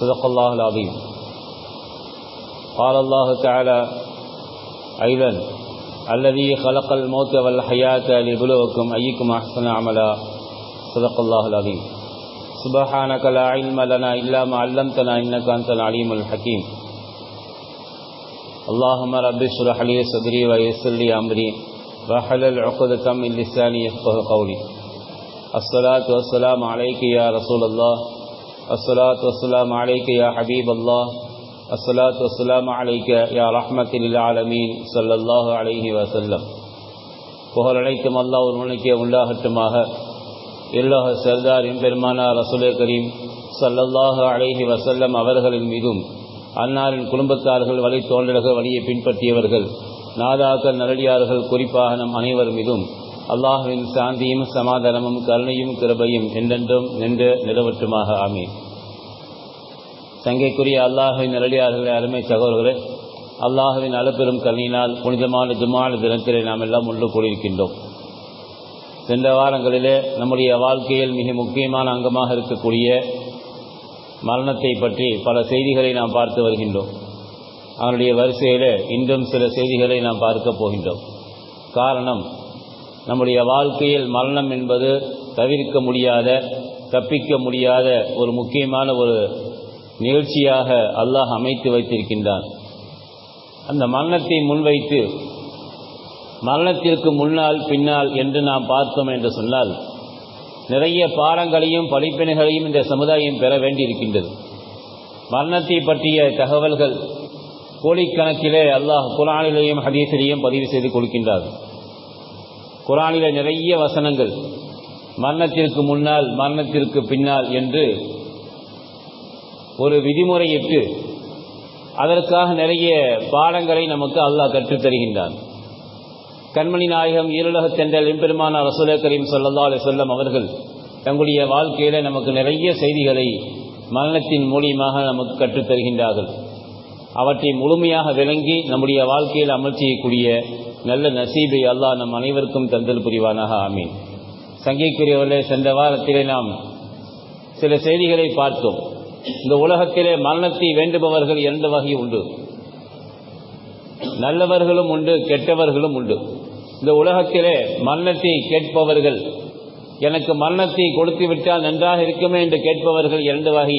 صدق الله العظيم. قال الله تعالى أيضا، الذي خلق الموت والحياة لبلوكم أيكم أحسن عملا. صدق الله العظيم. سبحانك لا علم لنا إلا ما علمتنا إنك أنت العليم الحكيم. اللهم رب اشرح لي صدري ويسر لي أمري. واحلل عقدة من لساني يفقه قولي. الصلاة والسلام عليك يا رسول الله. الصلاة والسلام عليك يا حبيب الله الصلاة والسلام عليك يا رحمة للعالمين صلى الله عليه وسلم புகழ் அனைத்தும் அல்லாஹ் ஒருவனுக்கே உண்டாகட்டுமாக எல்லாஹ் சர்தார் பெருமானா ரசூலே கரீம் சல்லல்லாஹு அலைஹி வசல்லம் அவர்களின் மீதும் அன்னாரின் குடும்பத்தார்கள் வழி தோன்றல்கள் வழியை பின்பற்றியவர்கள் நாதாக்கள் நரடியார்கள் குறிப்பாக நம் அனைவர் மீதும் அல்லாஹுவின் சாந்தியும் சமாதானமும் கருணையும் கிருபையும் என்றென்றும் நின்று நிலவற்றுமாக. ஆமீன். சங்கைக்குரிய அல்லாஹுவின் நிரடியார்களே அருமை சகோதரர்களே அல்லாஹுவின் அளப்பெரும் கருணினால் புனிதமான ஜுமான தினத்திலே நாம் எல்லாம் ஒன்று கூடியிருக்கின்றோம். சென்ற வாரங்களிலே நம்முடைய வாழ்க்கையில் மிக முக்கியமான அங்கமாக இருக்கக்கூடிய மரணத்தை பற்றி பல செய்திகளை நாம் பார்த்து வருகின்றோம். அவனுடைய வரிசையில் இன்றும் சில செய்திகளை நாம் பார்க்க போகின்றோம். காரணம் நம்முடைய வாழ்க்கையில் மரணம் என்பது தவிர்க்க முடியாத தப்பிக்க முடியாத ஒரு முக்கியமான ஒரு நிகழ்ச்சியாக அல்லாஹ் அமைத்து வைத்திருக்கின்றான். அந்த மரணத்தை முன்வைத்து மரணத்திற்கு முன்னால் பின்னால் என்று நாம் பார்த்தோம் என்று சொன்னால் நிறைய பாடங்களையும் படிப்பினைகளையும் இந்த சமுதாயம் பெற வேண்டியிருக்கின்றது. மரணத்தை பற்றிய தகவல்கள் கோடிக்கணக்கிலே அல்லாஹ் குரானிலேயும் ஹதீஸிலேயும் பதிவு செய்து கொடுக்கின்றார் குரானில நிறைய வசனங்கள். மரணத்திற்கு முன்னால் மரணத்திற்கு பின்னால் என்று ஒரு விதிமுறையிட்டு அதற்காக நிறைய பாடங்களை நமக்கு அல்லாஹ் கற்றுத்தருகின்றான் கண்மணி நாயகம் ஈரலக தென்றல் எம்பெருமான ரசூல கரீம் சொல்லல்லா அலி சொல்லம் அவர்கள் தங்களுடைய வாழ்க்கையில நமக்கு நிறைய செய்திகளை மரணத்தின் மூலியமாக நமக்கு கற்றுத் தருகின்றார்கள். அவற்றை முழுமையாக விளங்கி நம்முடைய வாழ்க்கையில் அமல் செய்யக்கூடிய நல்ல நசீபை அல்லாஹ் நம் அனைவருக்கும் தந்தல் புரிவானாக ஆமீன். சங்கைக்குரியவர்களே சென்ற வாரத்திலே நாம் சில செய்திகளை பார்த்தோம். இந்த உலகத்திலே மரணத்தை வேண்டுபவர்கள் இரண்டு வகை உண்டு? நல்லவர்களும் உண்டு கெட்டவர்களும் உண்டு. இந்த உலகத்திலே மரணத்தை கேட்பவர்கள் எனக்கு மரணத்தை கொடுத்து விட்டால் நன்றாக இருக்குமே என்று கேட்பவர்கள் இரண்டு வகை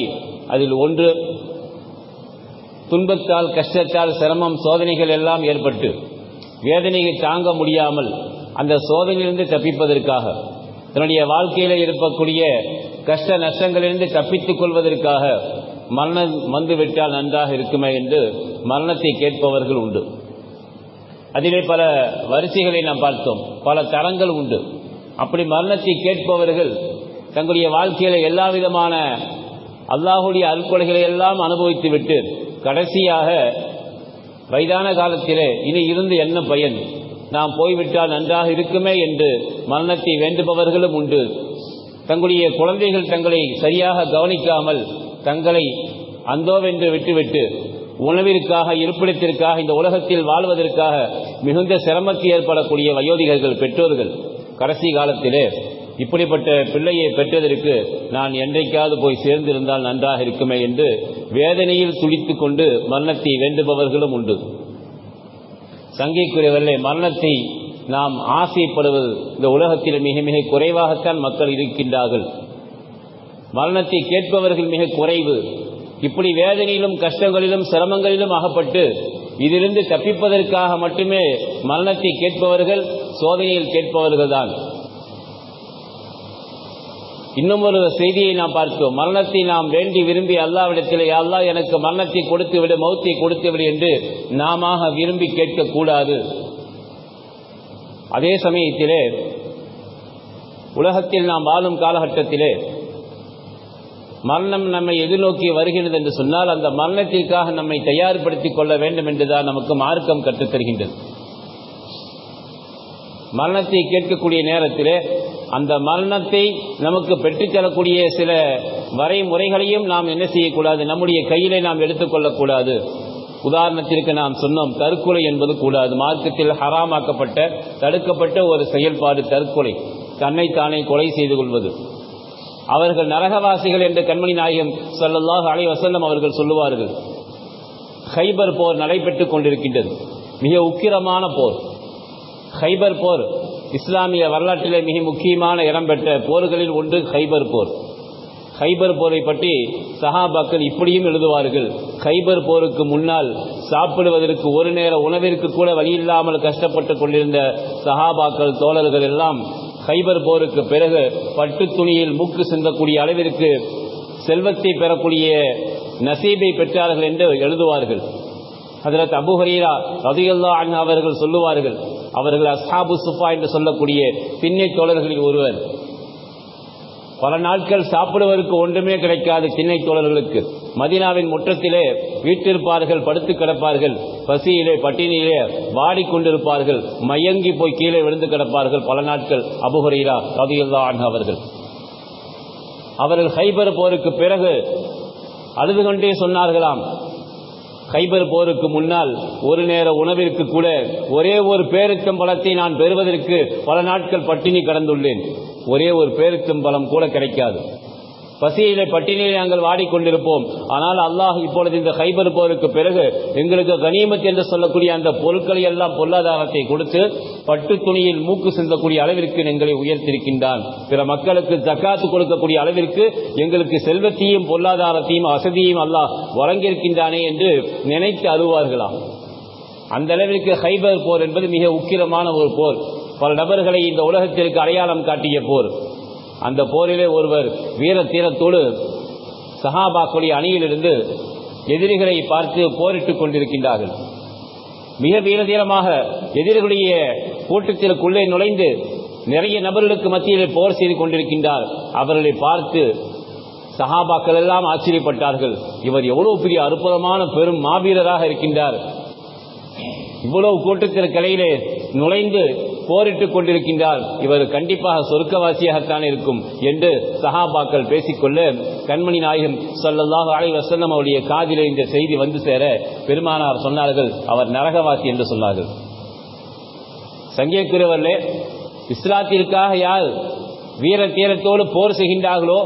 அதில் ஒன்று துன்பத்தால் கஷ்டத்தால் சிரமம் சோதனைகள் எல்லாம் ஏற்பட்டு வேதனையை தாங்க முடியாமல் அந்த சோதனையிலிருந்து தப்பிப்பதற்காக தன்னுடைய வாழ்க்கையில் இருக்கக்கூடிய கஷ்ட நஷ்டங்களிலிருந்து தப்பித்துக் கொள்வதற்காக மரணம் வந்துவிட்டால் நன்றாக இருக்குமே என்று மரணத்தை கேட்பவர்கள் உண்டு. அதிலே பல வரிசைகளை நாம் பார்த்தோம். பல தரங்கள் உண்டு. அப்படி மரணத்தை கேட்பவர்கள் தங்களுடைய வாழ்க்கையில எல்லா விதமான அல்லாஹுடைய அல்கொலைகளை எல்லாம் அனுபவித்து விட்டு கடைசியாக வயதான காலத்திலே இனி இருந்து என்ன பயன்? நாம் போய்விட்டால் நன்றாக இருக்குமே என்று மரணத்தை வேண்டுபவர்களும் உண்டு. தங்களுடைய குழந்தைகள் தங்களை சரியாக கவனிக்காமல் தங்களை அந்தோவென்று விட்டுவிட்டு உணவிற்காக இருப்பிடத்திற்காக இந்த உலகத்தில் வாழ்வதற்காக மிகுந்த சிரமத்தை ஏற்படக்கூடிய வயோதிகர்கள் பெற்றோர்கள் கடைசி காலத்திலே இப்படிப்பட்ட பிள்ளையை பெற்றதற்கு நான் என்றைக்காவது போய் சேர்ந்திருந்தால் நன்றாக இருக்குமே என்று வேதனையில் துடித்துக் கொண்டு மரணத்தை வேண்டுபவர்களும் உண்டு. சங்கைக்குரியவர்களே மரணத்தை நாம் ஆசைப்படுவது இந்த உலகத்தில் மிக மிக குறைவாகத்தான் மக்கள் இருக்கின்றார்கள். மரணத்தை கேட்பவர்கள் மிக குறைவு. இப்படி வேதனையிலும் கஷ்டங்களிலும் சிரமங்களிலும் அகப்பட்டு இதிலிருந்து தப்பிப்பதற்காக மட்டுமே மரணத்தை கேட்பவர்கள் சோதனையில் கேட்பவர்கள் தான் இன்னும் ஒரு செய்தியை நாம் பார்க்கிறோம். மரணத்தை நாம் வேண்டி விரும்பி அல்லாவிடத்திலே அல்லா எனக்கு மரணத்தை கொடுத்து விடு மௌத்தை கொடுத்து விடு என்று நாம விரும்பி கேட்கக்கூடாது. அதே சமயத்திலே உலகத்தில் நாம் வாழும் காலகட்டத்திலே மரணம் நம்மை எதிர்நோக்கி வருகிறது என்று சொன்னால் அந்த மரணத்திற்காக நம்மை தயார்படுத்திக் கொள்ள வேண்டும் என்றுதான் நமக்கு மார்க்கம் கற்றுத்தருகின்றது. மரணத்தை கேட்கக்கூடிய நேரத்திலே அந்த மரணத்தை நமக்கு பெற்றுத்தரக்கூடிய சில வரைமுறைகளையும் நாம் என்ன செய்யக்கூடாது? நம்முடைய கையிலே நாம் எடுத்துக்கொள்ளக்கூடாது உதாரணத்திற்கு நாம் சொன்னோம் தற்கொலை என்பது கூடாது. மார்க்கத்தில் ஹராமாக்கப்பட்ட தடுக்கப்பட்ட ஒரு செயல்பாடு தற்கொலை. தன்னைத்தானே கொலை செய்து கொள்வது. அவர்கள் நரகவாசிகள் என்று கண்மணி நாயகம் ஸல்லல்லாஹு அலை வசல்லம் அவர்கள் சொல்லுவார்கள் ஹைபர் போர் நடைபெற்றுக் கொண்டிருக்கின்றது. மிக உக்கிரமான போர். ஹைபர் போர். இஸ்லாமிய வரலாற்றிலே மிக முக்கியமான இடம்பெற்ற போர்களில் ஒன்று ஹைபர் போர். ஹைபர் போரை பற்றி சஹாபாக்கள் இப்படியும் எழுதுவார்கள். ஹைபர் போருக்கு முன்னால் சாப்பிடுவதற்கு ஒரு நேர உணவிற்கு கூட வழியில்லாமல் கஷ்டப்பட்டு கொண்டிருந்த சஹாபாக்கள் தோழர்கள் எல்லாம் ஹைபர் போருக்கு பிறகு பட்டு துணியில் மூக்கு சிந்தக்கூடிய அளவிற்கு செல்வத்தை பெறக்கூடிய நசீபை பெற்றார்கள் என்று எழுதுவார்கள். அதில் அபு ஹரீரா ரதியுல்லா அண்ணா அவர்கள் சொல்லுவார்கள் அவர்கள் அசாபு சுஃபா என்று சொல்லக்கூடிய திண்ணை தோழர்களில் ஒருவர். பல நாட்கள் சாப்பிடுவதற்கு ஒன்றுமே கிடைக்காது திண்ணை தோழர்களுக்கு. மதினாவின் முற்றத்திலே வீட்டிருப்பார்கள் படுத்து கிடப்பார்கள் பசியிலே பட்டினியிலே வாடிக்கொண்டிருப்பார்கள் மயங்கி போய் கீழே விழுந்து கிடப்பார்கள் பல நாட்கள். அபுஹரீரா ரதியுல்லா அவர்கள். அவர்கள் ஹைபர் போருக்கு பிறகு அழுது கொண்டே சொன்னார்களாம் கைபர் போருக்கு முன்னால் ஒரு நேர உணவிற்கு கூட ஒரே ஒரு பேருச்சம்பழத்தை நான் பெறுவதற்கு பல நாட்கள் பட்டினி கடந்துள்ளேன். ஒரே ஒரு பேருச்சம்பழம் கூட கிடைக்காது. பசியிலே பட்டினியை நாங்கள் வாடிக்கொண்டிருப்போம். ஆனால் அல்லாஹ் இப்பொழுது இந்த ஹைபர் போருக்கு பிறகு எங்களுக்கு கனிமத் என்று சொல்லக்கூடிய அந்த பொருட்களை எல்லாம் பொருளாதாரத்தை கொடுத்து பட்டு துணியில் மூக்கு சிந்தக்கூடிய அளவிற்கு எங்களை உயர்த்திருக்கின்றான் பிற மக்களுக்கு ஜக்காத்து கொடுக்கக்கூடிய அளவிற்கு எங்களுக்கு செல்வத்தையும் பொருளாதாரத்தையும் வசதியையும் அல்லாஹ் வழங்கியிருக்கின்றானே என்று நினைத்து அழுவார்களாம். அந்த அளவிற்கு ஹைபர் போர் என்பது மிக உக்கிரமான ஒரு போர். பல நபர்களை இந்த உலகத்திற்கு அடையாளம் காட்டிய போர். அந்த போரிலே ஒருவர் வீர தீரத்தோடு சஹாபாக்குடைய அணியிலிருந்து எதிரிகளை பார்த்து போரிட்டுக் கொண்டிருக்கின்றார்கள். மிக வீரதீரமாக எதிரிகளுடைய கூட்டத்திற்குள்ளே நுழைந்து நிறைய நபர்களுக்கு மத்தியில் போர் செய்து கொண்டிருக்கின்றார். அவர்களை பார்த்து சஹாபாக்கள் எல்லாம் ஆச்சரியப்பட்டார்கள். இவர் எவ்வளவு பெரிய அற்புதமான பெரும் மாவீரராக இருக்கின்றார். இவ்வளவு கூட்டத்திற்கிடையிலே நுழைந்து போரிட்டுக் கொண்டிருக்கின்றார். இவர் கண்டிப்பாக சொர்க்கவாசியாகத்தான் இருக்கும் என்று சஹாபாக்கள் பேசிக்கொள்ள கண்மணி நாயகம் சொல்லல்லாஹு அலை வசல்லம் அவருடைய காதில் இந்த செய்தி வந்து சேர பெருமானார் சொன்னார்கள். அவர் நரகவாசி என்று சொன்னார்கள். சங்கியக்குரியவர்களே இஸ்லாத்திற்காக யார் வீர தீரத்தோடு போர் செய்கின்றார்களோ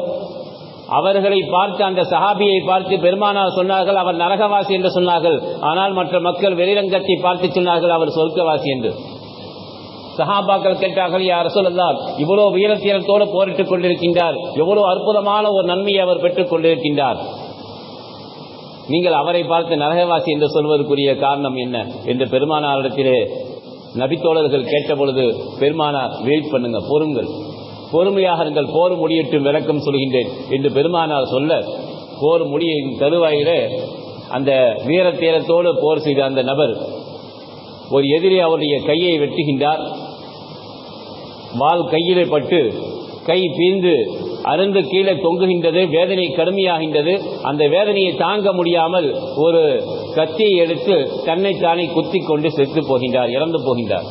அவர்களை பார்த்து அந்த சஹாபியை பார்த்து பெருமானார் சொன்னார்கள் அவர் நரகவாசி என்று சொன்னார்கள். ஆனால் மற்ற மக்கள் வெளிரங்கத்தை பார்த்து சொன்னார்கள் அவர் சொர்க்கவாசி என்று. சஹாபாக்கள் கேட்டார்கள் யார் சொல்லலாம் இவ்வளவு வீரத்தீரத்தோடு போரிட்டுக் கொண்டிருக்கின்றார். எவ்வளவு அற்புதமான ஒரு நன்மையை அவர் பெற்றுக் கொண்டிருக்கின்றார். நீங்கள் அவரை பார்த்து நரகவாசி என்று சொல்வதற்குரிய காரணம் என்ன என்று பெருமானாரிடத்திலே நபித்தோழர்கள் கேட்ட பொழுது பெருமானார் வெயிட் பண்ணுங்க பொறுங்கள். பொறுமையாக இருங்கள் போர் முடியட்டும் விளக்கம் சொல்கின்றேன் என்று பெருமானார் சொல்ல போர் முடியின் தருவாயிலே அந்த வீரத்தீரத்தோடு போர் செய்த அந்த நபர் ஒரு எதிரி அவருடைய கையை வெட்டுகின்றார். வால் கையிலே பட்டு கை பீந்து அருந்து கீழே தொங்குகின்றது வேதனை கடுமையாகின்றது. அந்த வேதனையை தாங்க முடியாமல் ஒரு கத்தியை எடுத்து தன்னை தானே குத்தி கொண்டு செத்து போகின்றார் இறந்து போகின்றார்.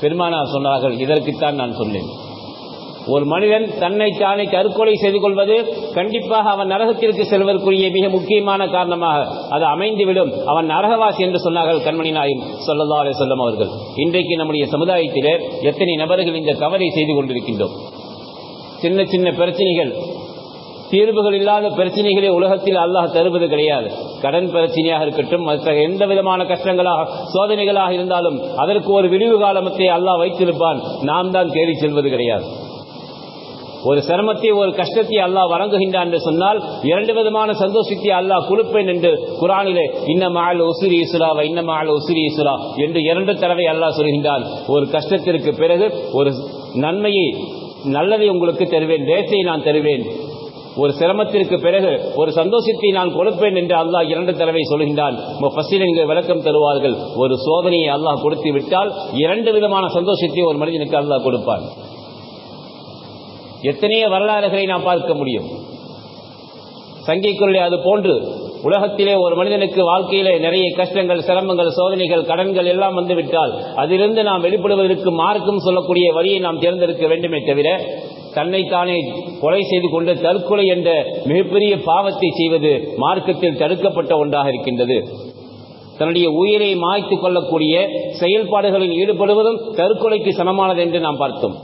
பெருமானார் சொன்னார்கள் இதற்குத்தான் நான் சொன்னேன். ஒரு மனிதன் தன்னை தானே தற்கொலை செய்து கொள்வது கண்டிப்பாக அவன் நரகத்திற்கு செல்வதற்குரிய மிக முக்கியமான காரணமாக அது அமைந்துவிடும். அவன் நரகவாசி என்று சொன்னார்கள் கண்மணி நாயும் சொல்லல்லா அலே சொல்லம் அவர்கள். இன்றைக்கு நம்முடைய சமுதாயத்திலே எத்தனை நபர்கள் இந்த தவறை செய்து கொண்டிருக்கின்றோம்? சின்ன சின்ன பிரச்சனைகள். தீர்வுகள் இல்லாத பிரச்சனைகளை உலகத்தில் அல்லாஹ் தருவது கிடையாது. கடன் பிரச்சனையாக இருக்கட்டும் மற்ற எந்த விதமான கஷ்டங்களாக சோதனைகளாக இருந்தாலும் அதற்கு ஒரு விடிவு காலமத்தை அல்லாஹ் வைத்திருப்பான். நாம் தான் தேடி செல்வது கிடையாது. ஒரு சிரமத்தை ஒரு கஷ்டத்தை அல்லாஹ் வழங்குகின்றான் என்று சொன்னால் இரண்டு விதமான சந்தோஷத்தை அல்லாஹ் கொடுப்பேன் என்று குரானிலே இன்னமால் உசிரி இசுரா இன்னமால் உசுரி இசுலா என்று இரண்டு தடவை அல்லாஹ் சொல்கின்றான். ஒரு கஷ்டத்திற்கு பிறகு ஒரு நன்மையை நல்லதை உங்களுக்கு தருவேன் ரேசை நான் தருவேன். ஒரு சிரமத்திற்கு பிறகு ஒரு சந்தோஷத்தை நான் கொடுப்பேன் என்று அல்லாஹ் இரண்டு தடவை சொல்கின்றான். முஃபஸ்ஸிரீன்கள் விளக்கம் தருவார்கள். ஒரு சோதனையை அல்லாஹ் கொடுத்து விட்டால் இரண்டு விதமான சந்தோஷத்தை ஒரு மனிதனுக்கு அல்லாஹ் கொடுப்பான். எத்தனையோ வரலாறுகளை நாம் பார்க்க முடியும். சங்கிக்குள்ளே அது போன்று உலகத்திலே ஒரு மனிதனுக்கு வாழ்க்கையிலே நிறைய கஷ்டங்கள் சிரமங்கள் சோதனைகள் கடன்கள் எல்லாம் வந்துவிட்டால் அதிலிருந்து நாம் வெளிப்படுவதற்கு மார்க்கம் சொல்லக்கூடிய வழியை நாம் தேர்ந்தெடுக்க வேண்டுமே தவிர தன்னைத்தானே கொலை செய்து கொண்டு தற்கொலை என்ற மிகப்பெரிய பாவத்தை செய்வது மார்க்கத்தில் தடுக்கப்பட்ட ஒன்றாக இருக்கின்றது. தன்னுடைய உயிரை மாய்த்துக் கொள்ளக்கூடிய செயல்பாடுகளில் ஈடுபடுவதும் தற்கொலைக்கு சமமானது என்று நாம் பார்த்தோம்.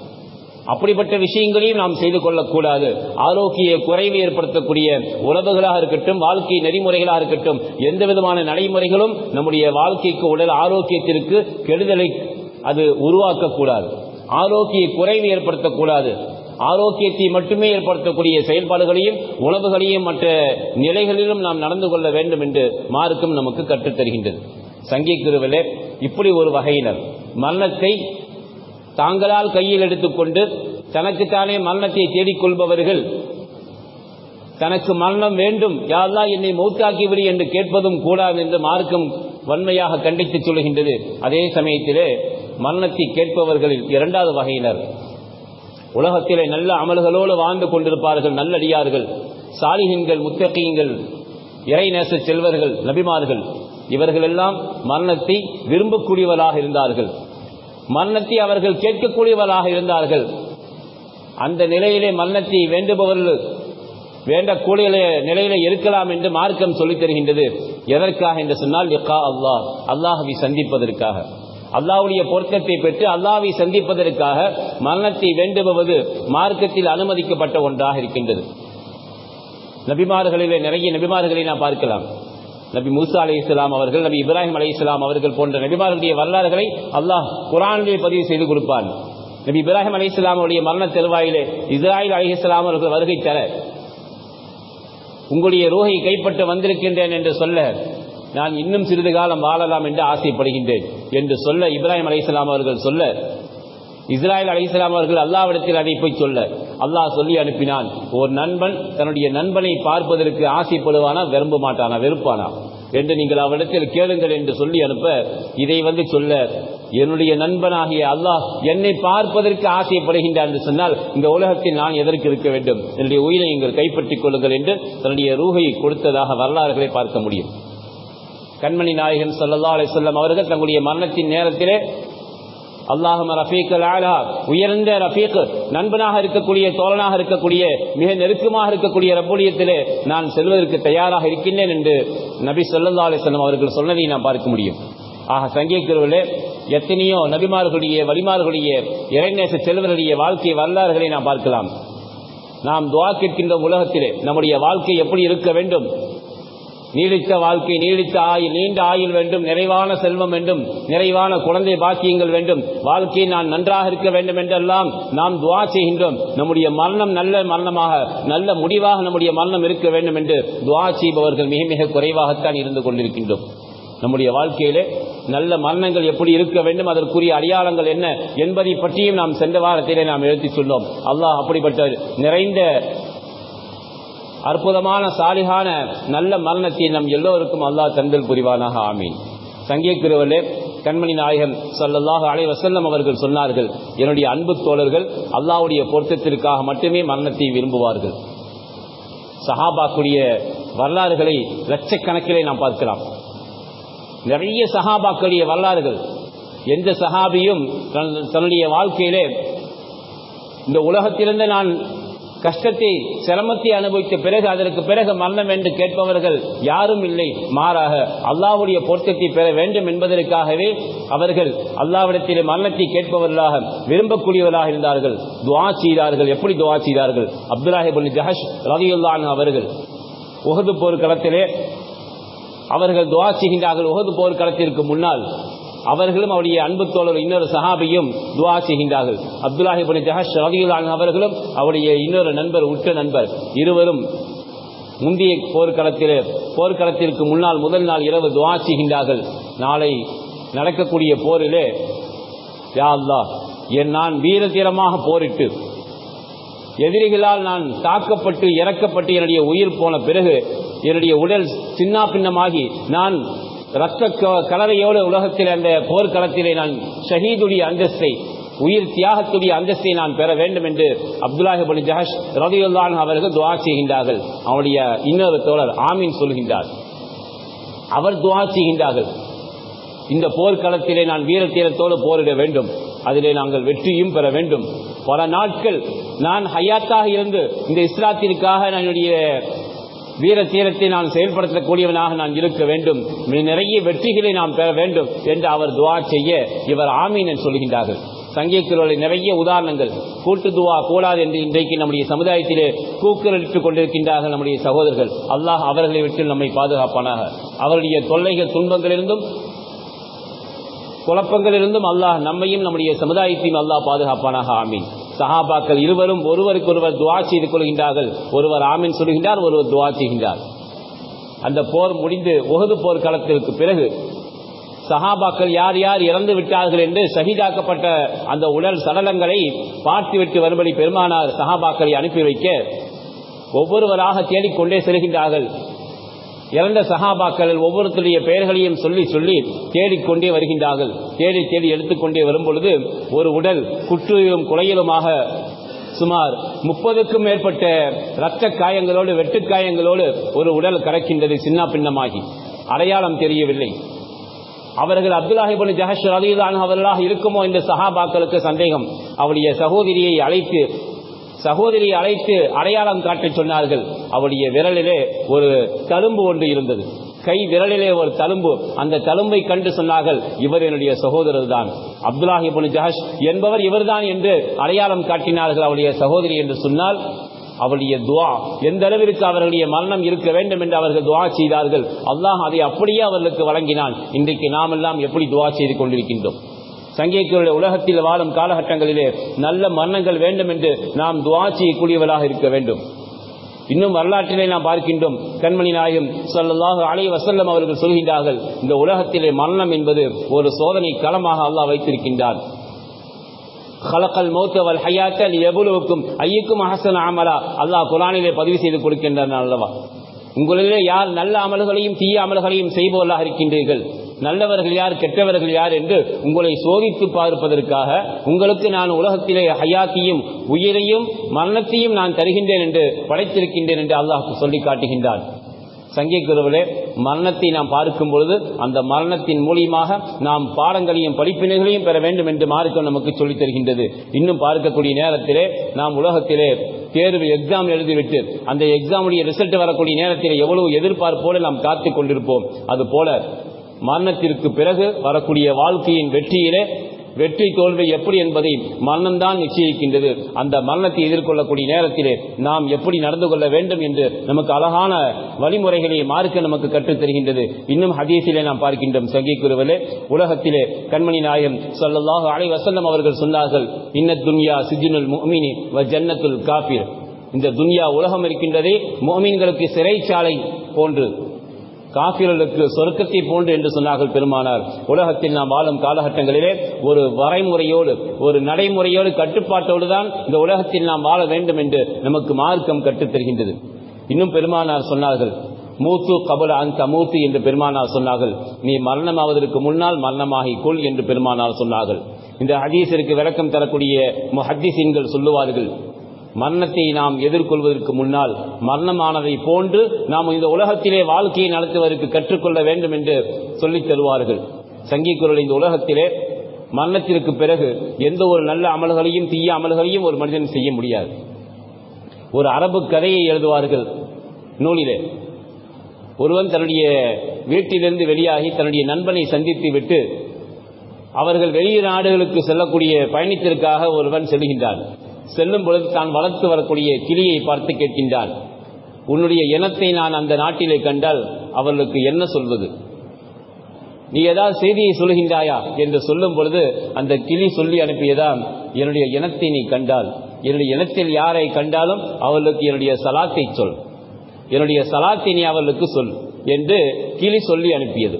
அப்படிப்பட்ட விஷயங்களையும் நாம் செய்து கொள்ளக்கூடாது. ஆரோக்கிய குறைவு ஏற்படுத்தக்கூடிய உறவுகளாக இருக்கட்டும் வாழ்க்கை நெறிமுறைகளாக இருக்கட்டும் எந்த விதமான நடைமுறைகளும் நம்முடைய வாழ்க்கைக்கு உடல் ஆரோக்கியத்திற்கு கெடுதலை அது உருவாக்கக்கூடாது. ஆரோக்கிய குறைவு ஏற்படுத்தக்கூடாது. ஆரோக்கியத்தை மட்டுமே ஏற்படுத்தக்கூடிய செயல்பாடுகளையும் உணவுகளையும் மற்ற நிலைகளிலும் நாம் நடந்து கொள்ள வேண்டும் என்று மார்க்கம் நமக்கு கற்றுத்தருகின்றது. சங்கிக்குருவிலே இப்படி ஒரு வகையினர். மரணத்தை தாங்களால் கையில் எடுத்துக்கொண்டு தனக்குத்தானே மரணத்தை தேடிக்கொள்பவர்கள். தனக்கு மரணம் வேண்டும். யாரெல்லாம் என்னை மௌத்தாக்கிவிடு என்று கேட்பதும் கூடாது என்று மார்க்கம் வன்மையாக கண்டித்து சொல்கின்றது அதே சமயத்திலே மரணத்தை கேட்பவர்களில் இரண்டாவது வகையினர். உலகத்திலே நல்ல அமல்களோடு வாழ்ந்து கொண்டிருப்பார்கள் நல்லடியார்கள் சாலிகன்கள் முத்தகீங்கள் இறைநேச செல்வர்கள் நபிமார்கள். இவர்களெல்லாம் மரணத்தை விரும்பக்கூடியவராக இருந்தார்கள். மரணத்தை அவர்கள் கேட்கக்கூடியவர்களாக இருந்தார்கள். அந்த நிலையிலே மரணத்தை வேண்டுபவர்கள் வேண்டக்கூடிய நிலையில இருக்கலாம் என்று மார்க்கம் சொல்லித் தருகின்றது. எதற்காக என்று சொன்னால் அல்லாஹ். அல்லாஹவை சந்திப்பதற்காக. அல்லாவுடைய பொருத்தத்தை பெற்று அல்லாவை சந்திப்பதற்காக மரணத்தை வேண்டுபவது மார்க்கத்தில் அனுமதிக்கப்பட்ட ஒன்றாக இருக்கின்றது. நபிமார்களிலே நிறைய நபிமார்களை நாம் பார்க்கலாம். நபி மூசா அலி இஸ்லாம் அவர்கள் நபி இப்ராஹிம் அலி இஸ்லாம் அவர்கள் போன்ற நபிமார்களுடைய வரலாறுகளை அல்லாஹ் குரான்களை பதிவு செய்து கொடுப்பான். நபி இப்ராஹிம் அலி இஸ்லாமுடைய மரண தெருவாயிலே இஸ்ராயில் அலி இஸ்லாம் அவர்கள் வருகை தர உங்களுடைய ரூஹை கைப்பற்ற வந்திருக்கின்றேன் என்று சொல்ல நான் இன்னும் சிறிது காலம் வாழலாம் என்று ஆசைப்படுகின்றேன் என்று சொல்ல இப்ராஹிம் அலைஹிஸ்லாம் அவர்கள் சொல்ல இஸ்ராயல் அலிஸ்லாம் அவர்கள் அல்லாவிடத்தில் அதை போய் சொல்ல. அல்லாஹ் சொல்லி அனுப்பினான். ஒரு நண்பன் தன்னுடைய நண்பனை பார்ப்பதற்கு ஆசைப்படுவானா? விரும்ப மாட்டானா? வெறுப்பானா? என்று நீங்கள் அவரிடத்தில் கேளுங்கள் என்று சொல்லி அனுப்ப இதை வந்து சொல்ல என்னுடைய நண்பனாகிய அல்லாஹ் என்னை பார்ப்பதற்கு ஆசைப்படுகின்றார் என்று சொன்னால் இந்த உலகத்தில் நான் எதற்கு இருக்க வேண்டும்? என்னுடைய உயிரை நீங்கள் கைப்பற்றிக் கொள்ளுங்கள் என்று தன்னுடைய ரூகை கொடுத்ததாக வரலாறுகளை பார்க்க முடியும். கண்மணி நாயகன் சல்லா அலிசல்லம் அவர்கள் தங்களுடைய மரணத்தின் நேரத்திலே அல்லாஹும் ரஃபீக் ஆலா உயர்ந்த ரஃபீக் நண்பனாக இருக்கக்கூடிய தோழனாக இருக்கக்கூடிய மிக நெருக்கமாக இருக்கக்கூடிய ரப்புலியத்திலே நான் செல்வதற்கு தயாராக இருக்கின்றேன் என்று நபி சொல்லல்லா அலிஸ்லாம் அவர்கள் சொன்னதை நான் பார்க்க முடியும். ஆக சங்கீக்கிறவர்களே எத்தனையோ நபிமார்களுடைய வழிமார்களுடைய இறைநேச செல்வர்களுடைய வாழ்க்கை வரலாறுகளை நாம் பார்க்கலாம். நாம் துவா கேட்கின்ற உலகத்திலே நம்முடைய வாழ்க்கை எப்படி இருக்க வேண்டும்? நீடித்த வாழ்க்கை நீடித்த ஆயுள் நீண்ட ஆயுள் வேண்டும் நிறைவான செல்வம் வேண்டும் நிறைவான குழந்தை பாக்கியங்கள் வேண்டும் வாழ்க்கையை நான் நன்றாக இருக்க வேண்டும் என்றெல்லாம் நாம் துவா செய்கின்றோம். நம்முடைய மரணம் நல்ல மரணமாக நல்ல முடிவாக நம்முடைய மரணம் இருக்க வேண்டும் என்று துவா செய்பவர்கள் மிக மிக குறைவாகத்தான் இருந்து கொண்டிருக்கின்றோம். நம்முடைய வாழ்க்கையிலே நல்ல மரணங்கள் எப்படி இருக்க வேண்டும் அதற்குரிய அடையாளங்கள் என்ன என்பதை பற்றியும் நாம் சென்ற வாரத்திலே நாம் எழுத்தி சொன்னோம் அல்லாஹ் அப்படிப்பட்ட நிறைந்த அற்புதமான சாலிகான நல்ல மரணத்தை நம் எல்லோருக்கும் அல்லாஹ் தந்தல் புரிவானாக ஆமீன். சங்கியக்கிருவலே கண்மணி நாயகன் சல்லல்லாஹ் அலை வசல்லம் அவர்கள் சொன்னார்கள் என்னுடைய அன்பு தோழர்கள் அல்லாவுடைய பொருத்தத்திற்காக மட்டுமே மரணத்தை விரும்புவார்கள். சஹாபாக்குடைய வரலாறுகளை லட்சக்கணக்கிலே நாம் பார்க்கலாம். நிறைய சஹாபாக்களுடைய வரலாறுகள் எந்த சஹாபியும் தன்னுடைய வாழ்க்கையிலே இந்த உலகத்திலிருந்து நான் கஷ்டத்தை சிரமத்தை அனுபவித்த பிறகு அதற்கு பிறகு மரணம் என்று கேட்பவர்கள் யாரும் இல்லை. மாறாக அல்லாவுடைய பொருத்தத்தை பெற வேண்டும் என்பதற்காகவே அவர்கள் அல்லாவிடத்திலே மரணத்தை கேட்பவர்களாக விரும்பக்கூடியவர்களாக இருந்தார்கள். துவா செய்தார்கள். எப்படி துவா செய்தார்கள்? அப்துல்லாஹிபின் ஜஹஷ் ரதியுல்லான் அவர்கள் உகது போர்க்களத்திலே அவர்கள் துவா செய்கின்றார்கள். உகது போர்க்களத்திற்கு முன்னால் அவர்களும் அவருடைய அன்பு தோழர் இன்னொரு சஹாபியும் துவா செய்கின்றார்கள். அப்துல்லாஹிபின் ஜஹஷ் ரதியுல்லான் அவர்களும் அவருடைய இன்னொரு நண்பர் உற்ற நண்பர். இருவரும் முந்தைய போர்க்களத்தில் போர்க்களத்திற்கு முன்னால் முதல் நாள் இரவு துவா செய்கின்றார்கள். நாளை நடக்கக்கூடிய போரிலே யா என் நான் வீரதீரமாக போரிட்டு எதிரிகளால் நான் தாக்கப்பட்டு இறக்கப்பட்டு என்னுடைய உயிர் போன பிறகு என்னுடைய உடல் சின்னா பின்னமாகி நான் ரத்த கலவையோடு உலகத்தில் அந்த போர்க்களத்திலே நான் ஷஹீதுடைய அந்தஸ்தை உயிர் தியாகத்துடைய அந்தஸ்தை நான் பெற வேண்டும் என்று அப்துல்லாஹிபின் ஜஹஷ் ரதியுல்லான் அவர்கள் துவா செய்கின்றார்கள். அவனுடைய இன்னொரு தோழர் ஆமீன் சொல்கின்றார். அவர் துவா செய்கின்றார்கள். இந்த போர்க்களத்திலே நான் வீரத்தீரத்தோடு போரிட வேண்டும். அதிலே நாங்கள் வெற்றியும் பெற வேண்டும். பல நாட்கள் நான் ஹயாத்தாக இருந்து இந்த இஸ்லாத்திற்காக என்னுடைய வீர தீரத்தை நான் செயல்படுத்தக்கூடியவனாக நான் இருக்க வேண்டும். நிறைய வெற்றிகளை நான் பெற வேண்டும் என்று அவர் துவா செய்ய இவர் ஆமீன் என்று சொல்கின்றார்கள். சங்கீக்குறவர்களை நிறைய உதாரணங்கள். கூட்டு துவா கூடாது என்று இன்றைக்கு நம்முடைய சமுதாயத்திலே கூக்குரலிட்டுக் கொண்டிருக்கின்றார்கள் நம்முடைய சகோதரர்கள். அல்லாஹ் அவர்களை விட்டு நம்மை பாதுகாப்பானாக. அவருடைய தொல்லைகள் துன்பங்களிலிருந்தும் குழப்பங்களிலிருந்தும் அல்லாஹ் நம்மையும் நம்முடைய சமுதாயத்தையும் அல்லாஹ் பாதுகாப்பானாக. ஆமீன். சஹாபாக்கள் இருவரும் ஒருவருக்கொருவர் துவா செய்து கொள்கின்றார்கள். ஒருவர் ஆமீன் சொல்கின்றார் ஒருவர் துவா செய்கின்றார். அந்த போர் முடிந்து உகது போர்க்களத்திற்கு பிறகு சஹாபாக்கள் யார் யார் இறந்து விட்டார்கள் என்று சகிதாக்கப்பட்ட அந்த உடல் சடலங்களை பார்த்துவிட்டு வரும்படி பெருமானார் சஹாபாக்களை அனுப்பி வைக்க ஒவ்வொருவராக தேடிக்கொண்டே செல்கின்றார்கள். இறந்த சகாபாக்கள் ஒவ்வொருத்தருடைய பெயர்களையும் சொல்லி சொல்லி தேடிக்கொண்டே வருகின்றார்கள். தேடி தேடி எடுத்துக்கொண்டே வரும் பொழுது ஒரு உடல் குற்றுயிலும் குலையிலுமாக சுமார் முப்பதுக்கும் மேற்பட்ட இரத்த காயங்களோடு வெட்டுக்காயங்களோடு ஒரு உடல் கறக்கின்றது சின்ன பின்னமாகி. அடையாளம் தெரியவில்லை. அவர்கள் அப்துல்லாஹிபின் ஜஹஷ் அலிதான் அவர்களாக இருக்குமோ என்ற சஹாபாக்களுக்கு சந்தேகம். அவருடைய சகோதரியை அழைத்து சகோதரியை அழைத்து அடையாளம் காட்ட சொன்னார்கள். அவருடைய விரலிலே ஒரு தழும்பு ஒன்று இருந்தது. கை விரலிலே ஒரு தழும்பு. அந்த தழும்பை கண்டு சொன்னார்கள் இவர் என்னுடைய சகோதரர் தான் அப்துல்லாஹி ஜஹஷ் என்பவர் இவர்தான் என்று அடையாளம் காட்டினார்கள் அவருடைய சகோதரி என்று சொன்னால் அவருடைய துவா எந்த அளவிற்கு அவர்களுடைய மரணம் இருக்க வேண்டும் என்று அவர்கள் துவா செய்தார்கள். அல்லாஹ் அதை அப்படியே அவர்களுக்கு வழங்கினான். இன்றைக்கு நாம் எல்லாம் எப்படி துவா செய்து கொண்டிருக்கின்றோம். சங்கீக்குடைய உலகத்தில் வாழும் காலகட்டங்களிலே நல்ல மரணங்கள் வேண்டும் என்று நாம் துவா செய்யக்கூடியவர்களாக இருக்க வேண்டும். இன்னும் வரலாற்றிலே நாம் பார்க்கின்றோம் கண்மணி நாயகம் சொல்லலாக அலை வசல்லம் அவர்கள் சொல்கின்றார்கள் இந்த உலகத்திலே மரணம் என்பது ஒரு சோதனை களமாக அல்லாஹ் வைத்திருக்கின்றார் ஹலக்கல் மௌத்தவல் ஹயாத்தல் எவ்வளவுக்கும் ஐயக்கும் அஹசன் அமலா. அல்லாஹ் குரானிலே பதிவு செய்து கொடுக்கின்றான் அல்லவா? உங்களிலே யார் நல்ல அமல்களையும் தீய அமல்களையும் செய்பவர்களாக இருக்கின்றீர்கள்? நல்லவர்கள் யார் கெட்டவர்கள் யார் என்று உங்களை சோதித்து பார்ப்பதற்காக உங்களுக்கு நான் உலகத்திலே ஹயாத்தையும் உயிரையும் மரணத்தையும் நான் தருகின்றேன் என்று படைத்திருக்கின்றேன் என்று அல்லாஹ் சொல்லி காட்டுகின்றான். சங்கீக்குறவிலே மரணத்தை நாம் பார்க்கும் பொழுது அந்த மரணத்தின் மூலியமாக நாம் பாடங்களையும் படிப்பினைகளையும் பெற வேண்டும் என்று மார்க்கம் நமக்கு சொல்லித் தருகின்றது. இன்னும் பார்க்கக்கூடிய நேரத்திலே நாம் உலகத்திலே தேர்வு எக்ஸாம் எழுதிவிட்டு அந்த எக்ஸாமுடைய ரிசல்ட் வரக்கூடிய நேரத்தில் எவ்வளவு எதிர்பார்ப்போடு நாம் காத்துக் கொண்டிருப்போம். அதுபோல மரணத்திற்கு பிறகு வரக்கூடிய வாழ்க்கையின் வெற்றியிலே வெற்றி தோல்வி எப்படி என்பதை மரணம்தான் நிச்சயிக்கின்றது. அந்த மரணத்தை எதிர்கொள்ளக்கூடிய நேரத்திலே நாம் எப்படி நடந்து கொள்ள வேண்டும் என்று நமக்கு அழகான வழிமுறைகளை மார்க்க நமக்கு கற்றுத் தருகின்றது. இன்னும் ஹதீஸிலே நாம் பார்க்கின்றோம். சங்கீக்குருவிலே உலகத்திலே கண்மணி நாயம் சொல்லல்லாஹு அலை வசல்லம் அவர்கள் சொன்னார்கள் இன்ன துன்யா சிஜினுல் மோமினி வ ஜன்னத்துல் காபீர் இந்த துன்யா உலகம் இருக்கின்றதே மோமீன்களுக்கு சிறைச்சாலை போன்று. காபிரர்களுக்கு சொர்க்கத்தை போன்று என்று சொன்னார்கள் பெருமானார். உலகத்தில் நாம் வாழும் காலகட்டங்களிலே ஒரு வரைமுறையோடு ஒரு நடைமுறையோடு கட்டுப்பாட்டோடு தான் இந்த உலகத்தில் நாம் வாழ வேண்டும் என்று நமக்கு மார்க்கம் கற்றுத்தருகின்றது இன்னும் பெருமானார் சொன்னார்கள் மூத்து கபல அந்த மூத்து என்று பெருமானார் சொன்னார்கள். நீ மரணமாவதற்கு முன்னால் மரணமாகி கொள் என்று பெருமானார் சொன்னார்கள். இந்த ஹதீஸிற்கு விளக்கம் தரக்கூடிய முஹத்திசீன்கள் சொல்லுவார்கள் மரணத்தை நாம் எதிர்கொள்வதற்கு முன்னால் மரணமானதை போன்று நாம் இந்த உலகத்திலே வாழ்க்கையை நடத்துவதற்கு கற்றுக்கொள்ள வேண்டும் என்று சொல்லித் தருவார்கள். சங்கீக்குரல் இந்த உலகத்திலே மரணத்திற்கு பிறகு எந்த ஒரு நல்ல அமல்களையும் தீய அமல்களையும் ஒரு மனிதன் செய்ய முடியாது. ஒரு அரபு கதையை எழுதுவார்கள் நூலிலே. ஒருவன் தன்னுடைய வீட்டிலிருந்து வெளியாகி தன்னுடைய நண்பனை சந்தித்து விட்டு அவர்கள் வெளிய நாடுகளுக்கு செல்லக்கூடிய பயணத்திற்காக ஒருவன் செல்கின்றான். செல்லும் பொழுது தான் வளர்த்து வரக்கூடிய கிளியை பார்த்து கேட்கின்றான் உன்னுடைய இனத்தை நான் அந்த நாட்டிலே கண்டால் அவர்களுக்கு என்ன சொல்வது? நீ ஏதாவது செய்தியை சொல்கின்றாயா என்று சொல்லும் பொழுது அந்த கிளி சொல்லி அனுப்பியதான் என்னுடைய இனத்தை நீ கண்டால் என்னுடைய இனத்தில் யாரை கண்டாலும் அவர்களுக்கு என்னுடைய சலாத்தை சொல். என்னுடைய சலாத்தை நீ அவர்களுக்கு சொல் என்று கிளி சொல்லி அனுப்பியது.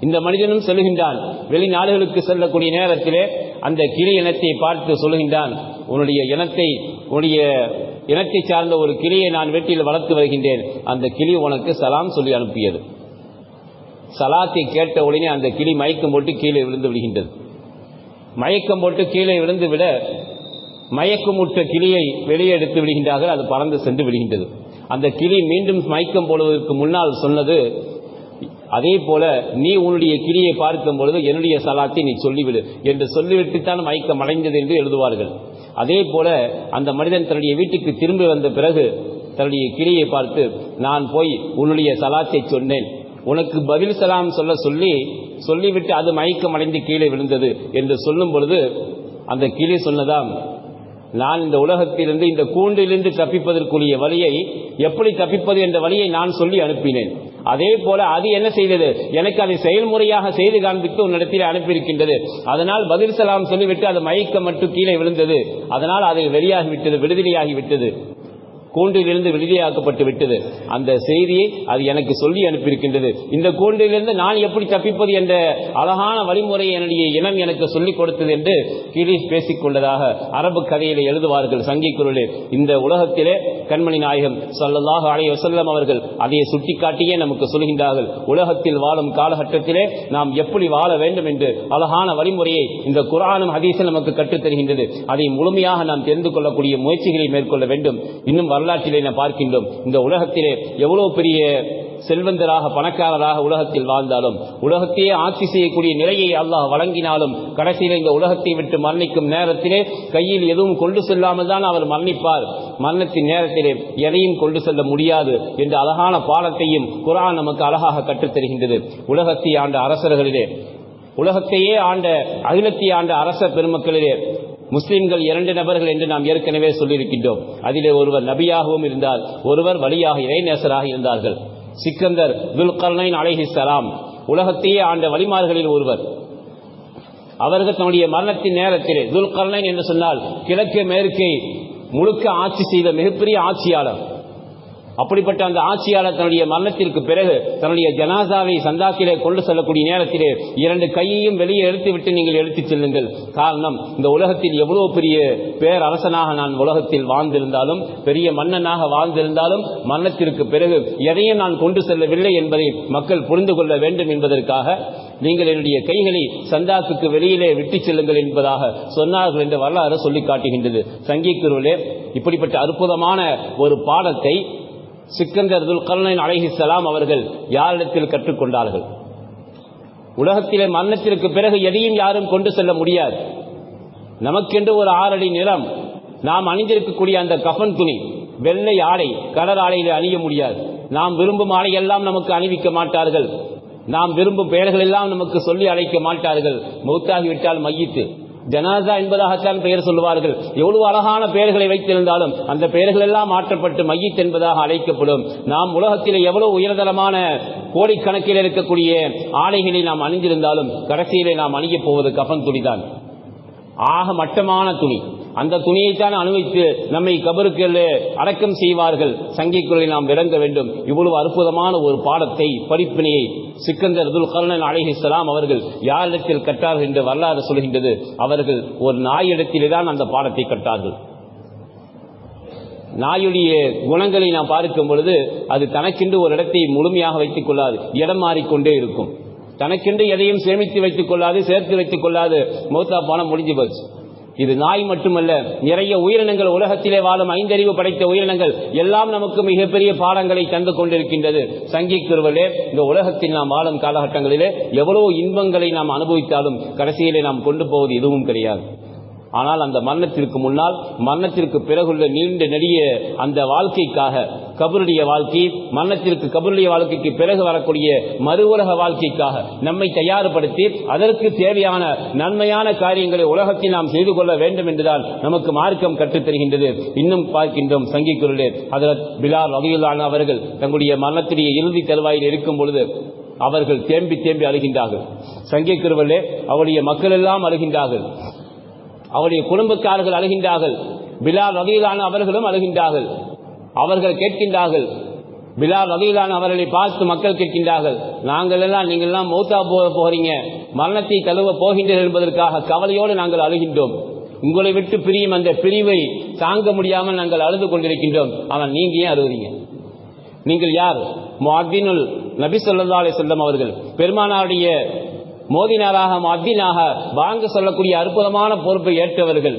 இந்த மனிதனும் சொல்லுகின்றான். வெளிநாடுகளுக்கு செல்லக்கூடிய நேரத்திலே அந்த கிளி இனத்தை பார்த்து சொல்லுகின்றான் உன்னுடைய இனத்தை உன்னுடைய இனத்தை சார்ந்த ஒரு கிளியை நான் வீட்டில் வளர்த்து வருகின்றேன். அந்த கிளி உனக்கு சலாம் சொல்லி அனுப்பியது. சலாத்தை கேட்ட உடனே அந்த கிளி மயக்கம் போட்டு கீழே விழுந்து விடுகின்றது. மயக்கம் போட்டு கீழே விழுந்து விட மயக்கமுற்ற கிளியை வெளியே எடுத்து விடுகின்றார்கள் அது பறந்து சென்று விடுகின்றது. அந்த கிளி மீண்டும் மயக்கம் போடுவதற்கு முன்னால் சொன்னது அதே போல நீ உன்னுடைய கிளியை பார்க்கும் பொழுது என்னுடைய சலாத்தை நீ சொல்லிவிடு என்று சொல்லிவிட்டுத்தான் மயக்கம் அடைந்தது என்று எழுதுவார்கள். அதே போல அந்த மனிதன் தன்னுடைய வீட்டுக்கு திரும்பி வந்த பிறகு தன்னுடைய கிரியை பார்த்து நான் போய் உன்னுடைய சலாத்தை சொன்னேன். உனக்கு பதில் சலாம் சொல்ல சொல்லி சொல்லிவிட்டு அது மயக்கம் அடைந்து கீழே விழுந்தது. என்று சொல்லும் பொழுது அந்த கிளி சொன்னதாம் நான் இந்த உலகத்திலிருந்து இந்த கூண்டிலிருந்து தப்பிப்பதற்குரிய வழியை எப்படி தப்பிப்பது என்ற வழியை நான் சொல்லி அனுப்பினேன். அதே போல அது என்ன செய்தது? எனக்கு அதை செயல்முறையாக செய்து காண்பித்து உன்னிடத்தில் அனுப்பியிருக்கின்றது. அதனால் பதில் சலாம் சொல்லிவிட்டு அது மயக்கம் மட்டும் கீழே விழுந்தது. அதனால் அது வெளியாகிவிட்டது விடுதலையாகி விட்டது கூண்டிலிருந்து விடுதலையாக்கப்பட்டு விட்டது. அந்த செய்தியை அது எனக்கு சொல்லி அனுப்பியிருக்கின்றது. இந்த கூண்டிலிருந்து நான் எப்படி தப்பிப்பது என்ற அழகான வழிமுறையை என்னுடைய இனம் எனக்கு சொல்லிக் கொடுத்தது என்று கிரீஷ் பேசிக் கொண்டதாக அரபு கதையிலே எழுதுவார்கள் சங்கி குரலில் இந்த உலகத்திலே கண்மணி நாயகம் சொல்லல்லாக அலைய வசல்லம் அவர்கள் அதை சுட்டிக்காட்டியே நமக்கு சொல்கின்றார்கள். உலகத்தில் வாழும் காலகட்டத்திலே நாம் எப்படி வாழ வேண்டும் என்று அழகான வழிமுறையை இந்த குரானும் ஹதீஸும் நமக்கு கற்றுத் தருகின்றது. அதை முழுமையாக நாம் தெரிந்து கொள்ளக்கூடிய முயற்சிகளை மேற்கொள்ள வேண்டும். இன்னும் வரலாற்றிலே நாம் பார்க்கின்றோம். இந்த உலகத்திலே எவ்வளவு பெரிய செல்வந்தராக பணக்காரராக உலகத்தில் வாழ்ந்தாலும் உலகத்தையே ஆட்சி செய்யக்கூடிய நிலையை அல்லாஹ் வழங்கினாலும் கடைசியில் இந்த உலகத்தை விட்டு மரணிக்கும் நேரத்திலே கையில் எதுவும் கொண்டு செல்லாமல் தான் அவர் மரணிப்பார். மரணத்தின் நேரத்திலே எதையும் கொண்டு செல்ல முடியாது என்ற அழகான பாடத்தையும் குரான் நமக்கு அழகாக கற்றுத் தருகின்றது. உலகத்தை ஆண்ட அரசர்களிலே உலகத்தையே ஆண்ட அகிலத்தை ஆண்ட அரச பெருமக்களிலே முஸ்லிம்கள் இரண்டு நபர்கள் என்று நாம் ஏற்கனவே சொல்லியிருக்கின்றோம். அதிலே ஒருவர் நபியாகவும் இருந்தார் ஒருவர் வழியாக இறைநேசராக இருந்தார்கள். சிக்கந்தர் துல்கர்னைன் அலைஹி உலகத்தையே ஆண்ட வழிமார்களில் ஒருவர். அவர்கள் தன்னுடைய மரணத்தின் நேரத்திலே துல்கர்னைன் என்று சொன்னால் கிழக்கு மேற்கை முழுக்க ஆட்சி செய்த மிகப்பெரிய ஆட்சியாளர். அப்படிப்பட்ட அந்த ஆட்சியாளர் தன்னுடைய மரணத்திற்கு பிறகு தன்னுடைய ஜனாசாவை சந்தாக்கிலே கொண்டு செல்லக்கூடிய நேரத்திலே இரண்டு கையையும் வெளியே எடுத்துவிட்டு நீங்கள் எடுத்துச் செல்லுங்கள். காரணம் இந்த உலகத்தில் எவ்வளவு பெரிய பேரரசனாக நான் உலகத்தில் வாழ்ந்திருந்தாலும் பெரிய மன்னனாக வாழ்ந்திருந்தாலும் மரணத்திற்கு பிறகு எதையும் நான் கொண்டு செல்லவில்லை என்பதை மக்கள் புரிந்து கொள்ள வேண்டும் என்பதற்காக நீங்கள் என்னுடைய கைகளை சந்தாக்குக்கு வெளியிலே விட்டுச் செல்லுங்கள் என்பதாக சொன்னார்கள் என்ற வரலாறு சொல்லி காட்டுகின்றது. சங்கீக்குருவிலே இப்படிப்பட்ட அற்புதமான ஒரு பாடத்தை சிக்கந்தர் துல்கர்ணன் அலைஹிஸ்ஸலாம் அவர்கள் யாரிடத்தில் கற்றுக்கொண்டார்கள்? உலகத்திலே மரணத்திற்கு பிறகு எதையும் யாரும் கொண்டு செல்ல முடியாது. நமக்கென்று ஒரு ஆறடி நிலம் நாம் அணிந்திருக்கக்கூடிய அந்த கஃன் துணி வெள்ளை ஆடை கலர் ஆடையிலே அணிய முடியாது. நாம் விரும்பும் ஆடையெல்லாம் நமக்கு அணிவிக்க மாட்டார்கள். நாம் விரும்பும் பெயர்கள் எல்லாம் நமக்கு சொல்லி அழைக்க மாட்டார்கள். மௌத்தாகிவிட்டால் மையித்து. ஜனாசா என்பதாகத்தான் பெயர் சொல்லுவார்கள். எவ்வளவு அழகான பெயர்களை வைத்திருந்தாலும் அந்த பெயர்கள் எல்லாம் மாற்றப்பட்டு மையத் என்பதாக அழைக்கப்படும். நாம் உலகத்தில் எவ்வளவு உயர்தரமான கோடிக்கணக்கில் இருக்கக்கூடிய ஆடைகளை நாம் அணிந்திருந்தாலும் கடைசியிலே நாம் அணியப் போவது கஃன் துணிதான். ஆக மட்டமான துணி. அந்த துணியைத்தான் அனுபவித்து நம்மை கபருக்கு அடக்கம் செய்வார்கள். சங்கிக்குள்ளே நாம் விளங்க வேண்டும். இவ்வளவு அற்புதமான ஒரு பாடத்தை படிப்பினையை சிக்கந்தர் துல் கருணன் அலைஹிஸ்லாம் அவர்கள் யாரிடத்தில் கற்றார்கள் என்று வரலாறு சொல்கின்றது. அவர்கள் ஒரு நாயிடத்திலே தான் அந்த பாடத்தை கற்றார்கள். நாயுடைய குணங்களை நாம் பார்க்கும் பொழுது அது தனக்கென்று ஒரு இடத்தை முழுமையாக வைத்துக் கொள்ளாது. இடம் மாறிக்கொண்டே இருக்கும். தனக்கென்று எதையும் சேமித்து வைத்துக் கொள்ளாது சேர்த்து வைத்துக் கொள்ளாது. மௌத்தா பணம் முடிஞ்சு போச்சு. இது நாய் மட்டுமல்ல நிறைய உயிரினங்கள் உலகத்திலே வாழும் ஐந்தறிவு படைத்த உயிரினங்கள் எல்லாம் நமக்கு மிகப்பெரிய பாடங்களை தந்து கொண்டிருக்கின்றது. சங்கிக்குருவலே இந்த உலகத்தில் நாம் வாழும் காலகட்டங்களிலே எவ்வளவு இன்பங்களை நாம் அனுபவித்தாலும் கடைசியிலே நாம் கொண்டு போவது எதுவும் கிடையாது. ஆனால் அந்த மரணத்திற்கு முன்னால் மரணத்திற்கு பிறகுள்ள நீண்ட நெடிய அந்த வாழ்க்கைக்காக கபருடைய வாழ்க்கை மரணத்திற்கு கபருடைய வாழ்க்கைக்கு பிறகு வரக்கூடிய மறு உலக வாழ்க்கைக்காக நம்மை தயார்படுத்தி அதற்கு தேவையான நன்மையான காரியங்களை உலகத்தில் நாம் செய்து கொள்ள வேண்டும் என்றுதான் நமக்கு மார்க்கம் கற்றுத் தருகின்றது. இன்னும் பார்க்கின்றோம் சங்கிக்குரலே அதில் பிலால் வகையிலான அவர்கள் தங்களுடைய மரணத்துடைய இறுதி தருவாயில் இருக்கும் பொழுது அவர்கள் தேம்பி தேம்பி அழுகின்றார்கள். சங்கிக்குருவலே அவருடைய மக்கள் எல்லாம் அழுகின்றார்கள். அவருடைய குடும்பக்காரர்கள் அழுகின்றார்கள். பிலால் வகையிலான அவர்களும் அழுகின்றார்கள். அவர்கள் கேட்கின்றார்கள். பிலா வகையிலான அவர்களை பார்த்து மக்கள் கேட்கின்றார்கள். நாங்கள் எல்லாம் நீங்கள் எல்லாம் மௌத்தா போக போகிறீங்க மரணத்தை தழுவ போகின்றீர்கள் என்பதற்காக கவலையோடு நாங்கள் அழுகின்றோம். உங்களை விட்டு பிரியும் அந்த பிரிவை தாங்க முடியாமல் நாங்கள் அழுது கொண்டிருக்கின்றோம். ஆனால் நீங்க ஏன் அழுகுறீங்க நீங்கள் யார்? முஅத்தினுல் நபி ஸல்லல்லாஹு அலைஹி அவர்கள். பெருமானாருடைய மோதினாராக மத்தினாக வாங்க சொல்லக்கூடிய அற்புதமான பொறுப்பை ஏற்றவர்கள்.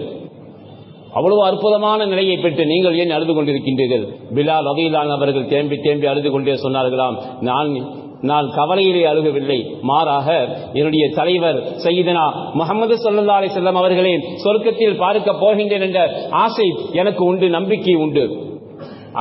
அவ்வளவு அற்புதமான நிலையை பெற்று நீங்கள் ஏன் அழுது கொண்டிருக்கின்றீர்கள்? பிலால் ரதியிலான் அவர்கள் தேம்பி தேம்பி அழுது கொண்டே சொன்னார்களாம் நான் நான் கவலையிலே அழுகவில்லை. மாறாக என்னுடைய தலைவர் சையீதனா முகமது சல்லா அலி செல்லம் அவர்களே சொர்க்கத்தில் பார்க்க போகின்றேன் என்ற ஆசை எனக்கு உண்டு நம்பிக்கை உண்டு.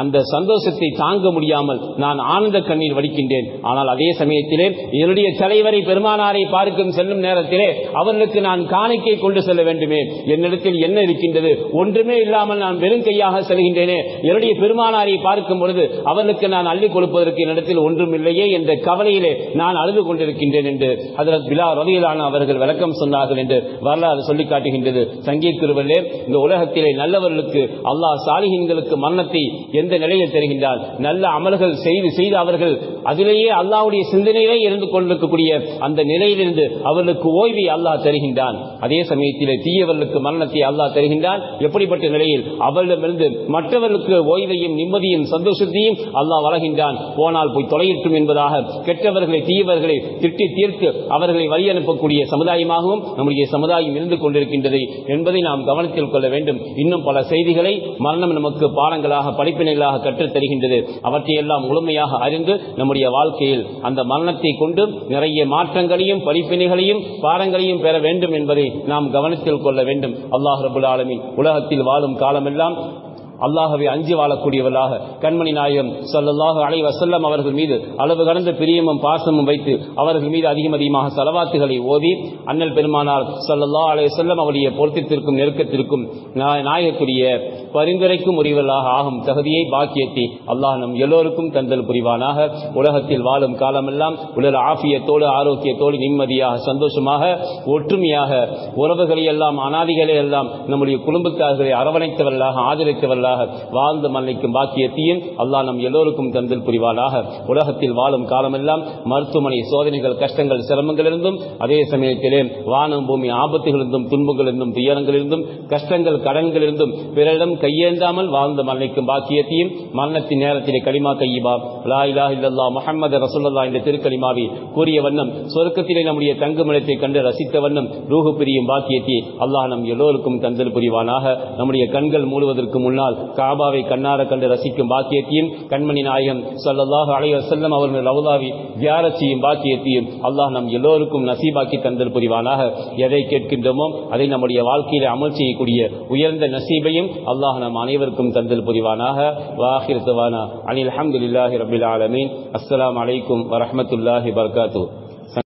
அந்த சந்தோஷத்தை தாங்க முடியாமல் நான் ஆனந்த கண்ணீர் வடிக்கின்றேன். ஆனால் அதே சமயத்திலே என்னுடைய தலைவரை பெருமானாரை பார்க்கும் செல்லும் நேரத்திலே அவர்களுக்கு நான் காணிக்கை கொண்டு செல்ல வேண்டுமே. என்னிடத்தில் என்ன இருக்கின்றது? ஒன்றுமே இல்லாமல் நான் வெறும் கையாக செல்கின்றேனே. என்னுடைய பெருமானாரை பார்க்கும் பொழுது அவர்களுக்கு நான் அள்ளி கொடுப்பதற்கு என்னிடத்தில் ஒன்றும் இல்லையே என்ற கவலையிலே நான் அழுது கொண்டிருக்கின்றேன் என்று அதில் விழா ரவியிலான அவர்கள் விளக்கம் சொன்னார்கள் என்று வரலாறு சொல்லி காட்டுகின்றது. சங்கீத் திருவல்லே இந்த உலகத்திலே நல்லவர்களுக்கு அல்லாஹ் சாலிகின்களுக்கு மரணத்தை எந்த நிலையில் தருகின்றார் நல்ல அமல்கள் செய்து செய்து அவர்கள் அதிலேயே அல்லாவுடைய சிந்தனையிலே இருந்து கொண்டிருக்கக்கூடிய அந்த நிலையிலிருந்து அவர்களுக்கு ஓய்வை அல்லாஹ் தருகின்றான். அதே சமயத்திலே தீயவர்களுக்கு மரணத்தை அல்லாஹ் தருகின்றான். எப்படிப்பட்ட நிலையில் அவர்களிடமிருந்து மற்றவர்களுக்கு ஓய்வையும் நிம்மதியும் சந்தோஷத்தையும் அல்லாஹ் வழங்கின்றான் போனால் போய் தொலையிட்டும் என்பதாக கெட்டவர்களை தீயவர்களை திட்டி தீர்த்து அவர்களை வழி அனுப்பக்கூடிய சமுதாயமாகவும் நம்முடைய சமுதாயம் இருந்து கொண்டிருக்கின்றது என்பதை நாம் கவனத்தில் கொள்ள வேண்டும். இன்னும் பல செய்திகளை மரணம் நமக்கு பாடங்களாக படிப்பினைகளாக கற்றுத் தருகின்றது. அவற்றையெல்லாம் முழுமையாக அறிந்து நம்முடைய வாழ்க்கையில் அந்த மரணத்தை கொண்டு நிறைய மாற்றங்களையும் படிப்பினைகளையும் பாடங்களையும் பெற வேண்டும் என்பதை நாம் கவனத்தில் கொள்ள வேண்டும். அல்லாஹ் ரபுல் ஆலமின். உலகத்தில் வாழும் காலமெல்லாம் அல்லாகவே அஞ்சி வாழக்கூடியவர்களாக கண்மணி நாயகம் ஸல்லல்லாஹு அலை வசல்லம் அவர்கள் மீது அளவு கடந்த பிரியமும் பாசமும் வைத்து அவர்கள் மீது அதிகம் அதிகமாக செலவாத்துகளை ஓதி அண்ணல் பெருமானார் செல்லல்லா அலை செல்லம் அவருடைய பொருத்தத்திற்கும் நெருக்கத்திற்கும் நா- பரிந்துரைக்கும் உரிவர்களாக ஆகும் தகுதியை பாக்கியத்தை அல்லாஹ் நம் எல்லோருக்கும் தந்தல் புரிவானாக. உலகத்தில் வாழும் காலமெல்லாம் உடல் ஆஃபியத்தோடு ஆரோக்கியத்தோடு நிம்மதியாக சந்தோஷமாக ஒற்றுமையாக உறவுகளை எல்லாம் அனாதிகளை எல்லாம் நம்முடைய குடும்பத்தார்களை அரவணைத்தவர்களாக ஆதரித்தவர்களாக வாழ்ந்து மன்னிக்கும் பாக்கியத்தையும் அல்லாஹ் நம் எல்லோருக்கும் தந்தல் புரிவானாக. உலகத்தில் வாழும் காலமெல்லாம் மருத்துவமனை சோதனைகள் கஷ்டங்கள் சிரமங்களிலிருந்தும் அதே சமயத்திலே வானம் பூமி ஆபத்துகளிலிருந்தும் துன்பங்களிலிருந்தும் துயரங்களிலிருந்தும் கஷ்டங்கள் கடன்களிலிருந்தும் பிறரிடம் கையேந்தாமல் வாழ்ந்து மன்னிக்கும் பாக்கியத்தையும் மரணத்தின் நேரத்திலே களிமா கையிபா. லா இலா இல்லல்லா முஹம்மது ரசூல்லா என்ற திருக்களிமாவை கூறிய வண்ணம் சொர்க்கத்திலே நம்முடைய தங்குமிடத்தை கண்டு ரசித்த வண்ணம் ரூஹு பிரியும் பாக்கியத்தை அல்லாஹ் நம் எல்லோருக்கும் தந்தல் புரிவானாக. நம்முடைய கண்கள் மூடுவதற்கு முன்னால் காபாவை கண்ணார கண்டு ரசிக்கும் பாக்கியத்தையும் கண்மணி நாயகம் ஸல்லல்லாஹு அலைய வஸல்லம் அவர்கள் ரவுலாவி தியாரத் செய்யும் பாக்கியத்தையும் அல்லாஹ் நம் எல்லோருக்கும் நசீபாக்கி தந்தல் புரிவானாக. எதை கேட்கின்றோமோ அதை நம்முடைய வாழ்க்கையில அமல் செய்யக்கூடிய உயர்ந்த நசீபையும் அல்லாஹ் நம் அனைவருக்கும் தந்தல் புரிவானாக. வாஹிர் தவானா. அனில் அல்ஹம்துலில்லாஹி ரபில் ஆலமீன். அஸ்லாம் அலைக்கும் வரமத்துல்லாஹி வபரகாத்துஹு.